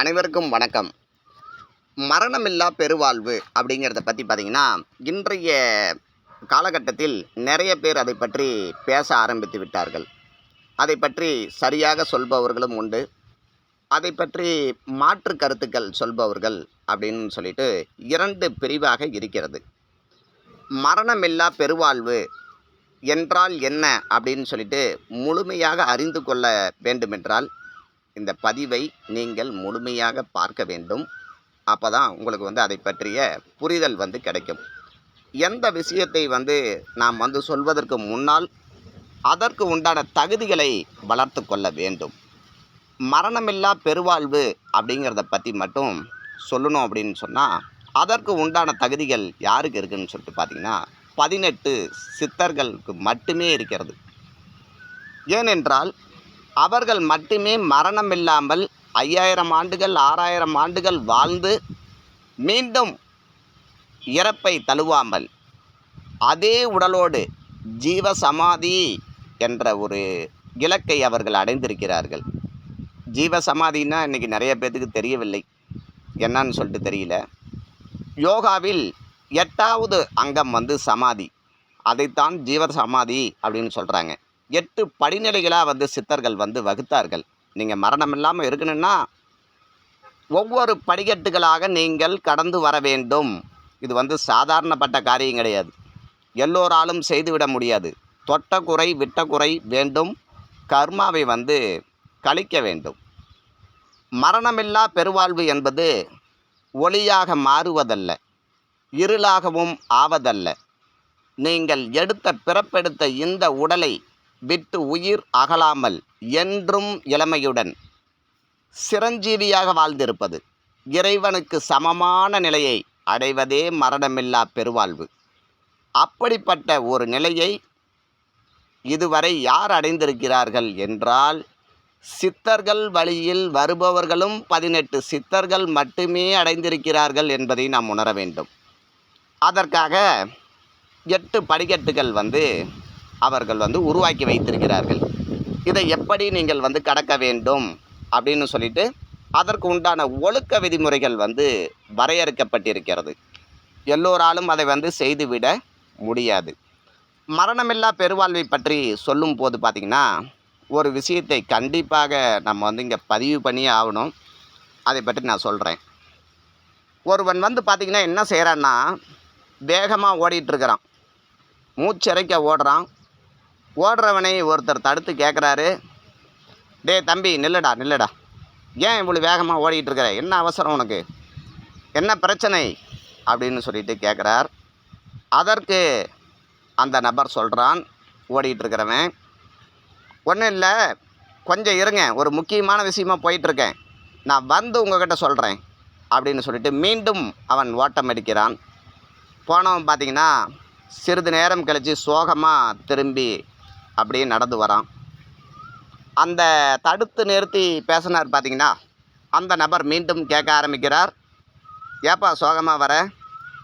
அனைவருக்கும் வணக்கம். மரணமில்லா பெருவாழ்வு அப்படிங்கிறத பற்றி பார்த்தீங்கன்னா இன்றைய காலகட்டத்தில் நிறைய பேர் அதை பற்றி பேச ஆரம்பித்து விட்டார்கள். அதை பற்றி சரியாக சொல்பவர்களும் உண்டு. அதை பற்றி மாற்று கருத்துக்கள் சொல்பவர்கள் அப்படின்னு சொல்லிட்டு இரண்டு பிரிவாக இருக்கிறது. மரணமில்லா பெருவாழ்வு என்றால் என்ன அப்படின்னு சொல்லிட்டு முழுமையாக அறிந்து கொள்ள வேண்டுமென்றால் இந்த பதிவை நீங்கள் முழுமையாக பார்க்க வேண்டும். அப்போ தான் உங்களுக்கு வந்து அதை பற்றிய புரிதல் வந்து கிடைக்கும். எந்த விஷயத்தை வந்து நாம் வந்து சொல்வதற்கு முன்னால் அதற்கு உண்டான தகுதிகளை வளர்த்து கொள்ள வேண்டும். மரணமில்லா பெருவாழ்வு அப்படிங்கிறத பற்றி மட்டும் சொல்லணும் அப்படின்னு சொன்னால் அதற்கு உண்டான தகுதிகள் யாருக்கு இருக்குதுன்னு சொல்லிட்டு பார்த்தீங்கன்னா பதினெட்டு சித்தர்களுக்கு மட்டுமே இருக்கிறது. ஏனென்றால் அவர்கள் மட்டுமே மரணமில்லாமல் ஐயாயிரம் ஆண்டுகள் ஆறாயிரம் ஆண்டுகள் வாழ்ந்து மீண்டும் இறப்பை தழுவாமல் அதே உடலோடு ஜீவ சமாதி என்ற ஒரு இலக்கை அவர்கள் அடைந்திருக்கிறார்கள். ஜீவ சமாதின்னா இன்றைக்கி நிறைய பேர்த்துக்கு தெரியவில்லை. என்னன்னு சொல்லிட்டு தெரியல. யோகாவில் எட்டாவது அங்கம் வந்து சமாதி. அதைத்தான் ஜீவ சமாதி அப்படின்னு சொல்கிறாங்க எட்டு படிநிலைகளாக வந்து சித்தர்கள் வந்து வகுத்தார்கள். நீங்கள் மரணம் இல்லாமல் இருக்கணும்னா ஒவ்வொரு படிக்கட்டுகளாக நீங்கள் கடந்து வர வேண்டும். இது வந்து சாதாரணப்பட்ட காரியம் கிடையாது. எல்லோராலும் செய்துவிட முடியாது. தொட்ட குறை விட்ட குறை வேண்டும். கர்மாவை வந்து கழிக்க வேண்டும். மரணமில்லா பெருவாழ்வு என்பது ஒளியாக மாறுவதல்ல. இருளாகவும் ஆவதல்ல. நீங்கள் எடுத்த பிறப்பெடுத்த இந்த உடலை விட்டு உயிர் அகலாமல் என்றும் இளமையுடன் சிரஞ்சீவியாக வாழ்ந்திருப்பது இறைவனுக்கு சமமான நிலையை அடைவதே மரணமில்லா பெருவாழ்வு. அப்படிப்பட்ட ஒரு நிலையை இதுவரை யார் அடைந்திருக்கிறார்கள் என்றால் சித்தர்கள் வழியில் வருபவர்களும் பதினெட்டு சித்தர்கள் மட்டுமே அடைந்திருக்கிறார்கள் என்பதை நாம் உணர வேண்டும். அதற்காக எட்டு படிக்கட்டுகள் வந்து அவர்கள் வந்து உருவாக்கி வைத்திருக்கிறார்கள். இதை எப்படி நீங்கள் வந்து கடக்க வேண்டும் அப்படின்னு சொல்லிட்டு அதற்கு உண்டான ஒழுக்க விதிமுறைகள் வந்து வரையறுக்கப்பட்டிருக்கிறது. எல்லோராலும் அதை வந்து செய்துவிட முடியாது. மரணமில்லா பெருவாழ்வை பற்றி சொல்லும் போது பார்த்திங்கன்னா ஒரு விஷயத்தை கண்டிப்பாக நம்ம வந்து இங்கே பதிவு பண்ணியே ஆகணும். அதை பற்றி நான் சொல்கிறேன். ஒருவன் வந்து பார்த்திங்கன்னா என்ன செய்கிறான்னா வேகமாக ஓடிட்டுருக்கிறான். மூச்சிறைக்க ஓடுறான். ஓடுறவனை ஒருத்தர் தடுத்து கேட்குறாரு டேய் தம்பி நில்லுடா நில்லுடா. ஏன் இவ்வளோ வேகமாக ஓடிக்கிட்டு இருக்கிற? என்ன அவசரம் உனக்கு? என்ன பிரச்சனை? அப்படின்னு சொல்லிட்டு கேட்குறார் அதற்கு அந்த நபர் சொல்கிறான் ஓடிக்கிட்டு இருக்கிறவன் ஒன்றும் இல்லை கொஞ்சம் இருங்க ஒரு முக்கியமான விஷயமா போயிட்டுருக்கேன் நான் வந்து உங்ககிட்ட சொல்கிறேன் அப்படின்னு சொல்லிட்டு மீண்டும் அவன் ஓட்டம் அடிக்கிறான். போனவன் பார்த்தீங்கன்னா சிறிது நேரம் கழித்து சோகமாக திரும்பி அப்படியே நடந்து வரான். அந்த தடுத்து நிறுத்தி பேசினார் பார்த்தீங்கன்னா அந்த நபர் மீண்டும் கேட்க ஆரம்பிக்கிறார். ஏப்பா சோகமாக வர?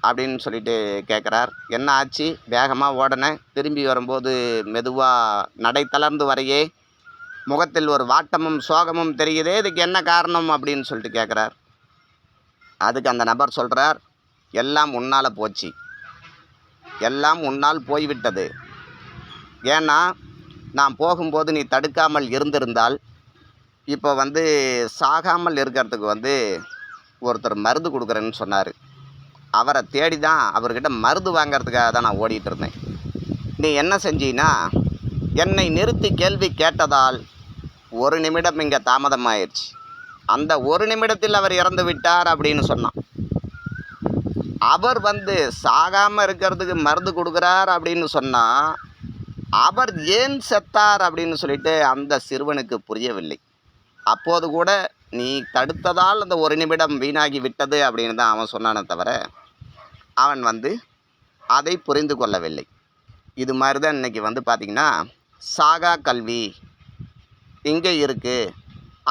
அப்படின்னு சொல்லிட்டு கேட்குறார். என்ன ஆச்சு? வேகமாக ஓடினேன் திரும்பி வரும்போது மெதுவாக நடை தளர்ந்து வரையே முகத்தில் ஒரு வாட்டமும் சோகமும் தெரியுதே இதுக்கு என்ன காரணம் அப்படின்னு சொல்லிட்டு கேட்குறார். அதுக்கு அந்த நபர் சொல்கிறார் எல்லாம் உன்னால் போச்சு. எல்லாம் உன்னால் போய்விட்டது. ஏன்னா நான் போகும்போது நீ தடுக்காமல் இருந்திருந்தால் இப்போ வந்து சாகாமல் இருக்கிறதுக்கு வந்து ஒருத்தர் மருந்து கொடுக்குறேன்னு சொன்னார். அவரை தேடி தான் அவர்கிட்ட மருந்து வாங்கிறதுக்காக தான் நான் ஓடிட்டு இருந்தேன். நீ என்ன செஞ்சீன்னா என்னை நிறுத்தி கேள்வி கேட்டதால் ஒரு நிமிடம் இங்கே தாமதமாயிடுச்சு அந்த ஒரு நிமிடத்தில் அவர் இறந்து விட்டார் அப்படின்னு சொன்னான். அவர் வந்து சாகாமல் இருக்கிறதுக்கு மருந்து கொடுக்குறார் அப்படின்னு சொன்னால் அவர் ஏன் செத்தார் அப்படின்னு சொல்லிட்டு அந்த சிறுவனுக்கு புரியவில்லை. அப்போது கூட நீ தடுத்ததால் அந்த ஒரு நிமிடம் வீணாகி விட்டது அப்படின்னு தான் அவன் சொன்னானே தவிர அவன் வந்து அதை புரிந்து கொள்ளவில்லை. இது மாதிரி தான் இன்றைக்கி வந்து பார்த்திங்கன்னா சாகா கல்வி இங்கே இருக்குது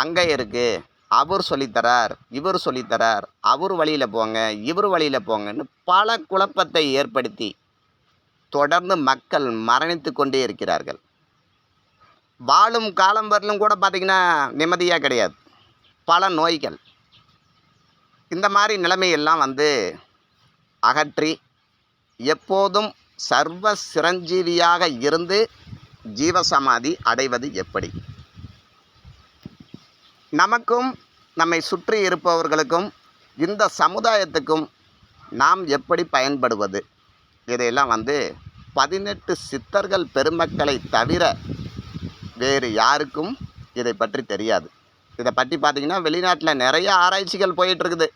அங்கே இருக்குது அவர் சொல்லித்தரார் இவர் சொல்லித்தரார் அவர் வழியில் போங்க இவர் வழியில் போங்கன்னு பல குழப்பத்தை ஏற்படுத்தி தொடர்ந்து மக்கள் மரணித்து கொண்டே இருக்கிறார்கள். வாழும் காலம் வரலும் கூட பார்த்திங்கன்னா நிம்மதியாக கிடையாது. பல நோய்கள். இந்த மாதிரி நிலைமையெல்லாம் வந்து அகற்றி எப்போதும் சர்வ சிரஞ்சீவியாக இருந்து ஜீவசமாதி அடைவது எப்படி? நமக்கும் நம்மை சுற்றி இருப்பவர்களுக்கும் இந்த சமுதாயத்துக்கும் நாம் எப்படி பயன்படுவது? இதையெல்லாம் வந்து பதினெட்டு சித்தர்கள் பெருமக்களை தவிர வேறு யாருக்கும் இதை பற்றி தெரியாது. இதை பற்றி பார்த்திங்கன்னா வெளிநாட்டில் நிறைய ஆராய்ச்சிகள் போயிட்டுருக்குது.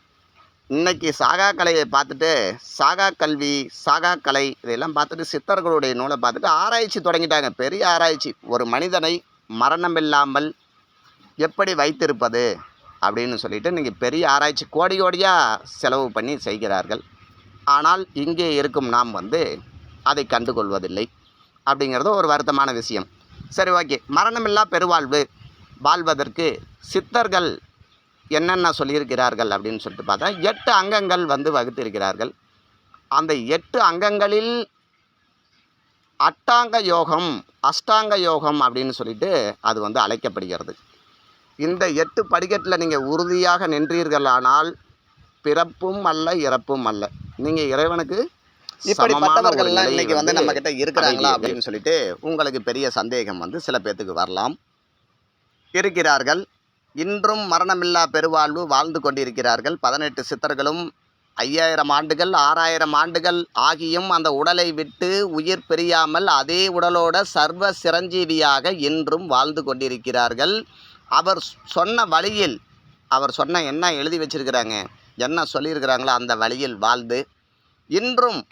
இன்றைக்கி இன்னைக்கு சாகா கலையை பார்த்துட்டு சாகா கல்வி சாகா கலை இதையெல்லாம் பார்த்துட்டு சித்தர்களுடைய நூலை பார்த்துட்டு ஆராய்ச்சி தொடங்கிட்டாங்க. பெரிய ஆராய்ச்சி. ஒரு மனிதனை மரணமில்லாமல் எப்படி வைத்திருப்பது அப்படின்னு சொல்லிட்டு இன்றைக்கி பெரிய ஆராய்ச்சி கோடி கோடியாக செலவு பண்ணி செய்கிறார்கள். ஆனால் இங்கே இருக்கும் நாம் வந்து அதை கண்டுகொள்வதில்லை அப்படிங்கிறது ஒரு வருத்தமான விஷயம். சரி ஓகே. மரணமில்லா பெருவாழ்வு வாழ்வதற்கு சித்தர்கள் என்னென்ன சொல்லியிருக்கிறார்கள் அப்படின்னு சொல்லிட்டு பார்த்தா எட்டு அங்கங்கள் வந்து வகுத்திருக்கிறார்கள். அந்த எட்டு அங்கங்களில் அட்டாங்க யோகம் அஷ்டாங்க யோகம் அப்படின்னு சொல்லிட்டு அது வந்து அழைக்கப்படுகிறது. இந்த எட்டு படிக்கட்டில் நீங்கள் உறுதியாக நின்றீர்களானால் பிறப்பும் அல்ல இறப்பும் அல்ல. நீங்கள் இறைவனுக்கு சமமான ஒரு இன்னைக்கு வந்து நிலையை நம்ம கிட்ட இருக்கிறாங்களா. அப்படின்னு சொல்லிட்டு உங்களுக்கு பெரிய சந்தேகம் வந்து சில பேர்த்துக்கு வரலாம். இருக்கிறார்கள். இன்றும் மரணமில்லா பெருவாழ்வு வாழ்ந்து கொண்டிருக்கிறார்கள். பதினெட்டு சித்தர்களும் ஐயாயிரம் ஆண்டுகள் ஆறாயிரம் ஆண்டுகள் ஆகியும் அந்த உடலை விட்டு உயிர் பிரியாமல் அதே உடலோட சர்வ சிரஞ்சீவியாக இன்றும் வாழ்ந்து கொண்டிருக்கிறார்கள். அவர் சொன்ன வழியில் அவர் சொன்ன என்ன எழுதி வச்சிருக்கிறாங்க? என்ன சொல்லியிருக்கிறாங்களோ அந்த வழியில் வாழ்ந்து இன்றும்